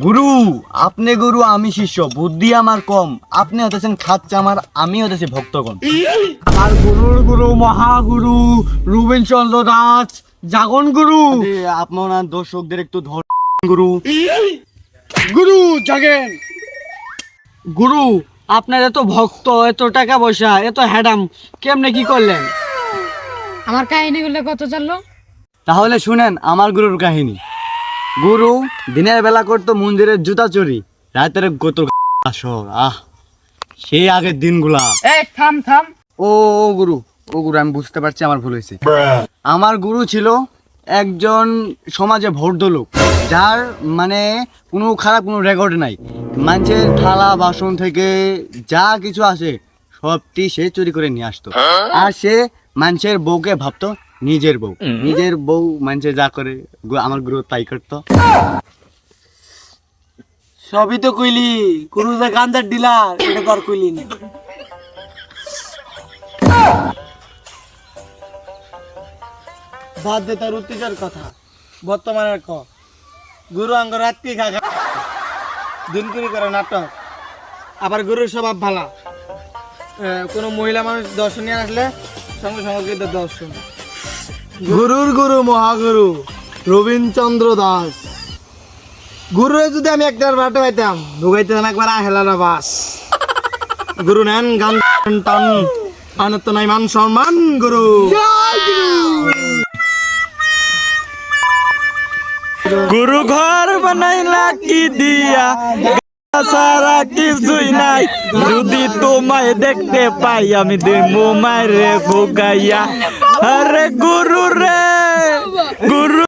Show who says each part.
Speaker 1: গুরু আপনি গুরু আমি শিষ্য। বুদ্ধি আমার কম। আপনি হতেছেন খাচ্চা আমার আমি হতেছি ভক্তগণ।
Speaker 2: আমার গুরুর গুরু মহাগুরু রুবেন চন্দ্র দাস জাগন গুরু।
Speaker 1: আপনার দর্শকদের একটু ধর গুরু।
Speaker 2: গুরু জাগেন। গুরু আপনার এত ভক্ত এত টাকা পয়সা এত হ্যাডাম কেমনে কি করলেন?
Speaker 3: আমার কাহিনীগুলো কত চলল
Speaker 1: তাহলে শুনেন আমার গুরুর কাহিনী। গুরু দিনের বেলা করতো মন্দিরের জুতা চুরি রাতের গত আসর আহ। সেই আগের দিনগুলা।
Speaker 3: এই থাম থাম।
Speaker 1: ও ও গুরু ও গুরু আমি বুঝতে পারছি আমার ভুল হয়েছে। আমার গুরু ছিল একজন সমাজে ভোট লোক যার মানে কোনো খারাপ কোনো রেকর্ড নাই। মানুষের থালা বাসন থেকে যা কিছু আসে সবটি সে চুরি করে নিয়ে আসতো। আর সে মানুষের বউকে ভাবতো নিজের বউ। নিজের বউ মানুষে যা করে আমার গুরু তাই করতো।
Speaker 2: সবই তো কইলি যে গান্ধার ডিলার এটা কর কইলি না। বাদ দে তার উত্তেজার কথা। বর্তমানের ক। গুরু আঙ্গ রাত্রি খা খা দিন করে করে নাটক। আবার গুরুর স্বভাব ভালা। কোনো মহিলা মানুষ দর্শনে আসলে সঙ্গে সঙ্গে দর্শন। গুরুর গুরু, মহাগুরু, রবীন্দ্রচন্দ্র দাস। গুরুরে যদি আমি একটার বাটে পাইতাম ঢুকাইতাম একবার হেলারা বাস গুরু নেন গান টান, আনত নাই মান সম্মান, গুরু।
Speaker 4: গুরু ঘর বানাইলা কি দিয়া? সারা কিছুই নাই। যদি তোমায় দেখতে পাই, আমি দেবো মায়ের ভোগাইয়া। আরে গুরু রে, গুরু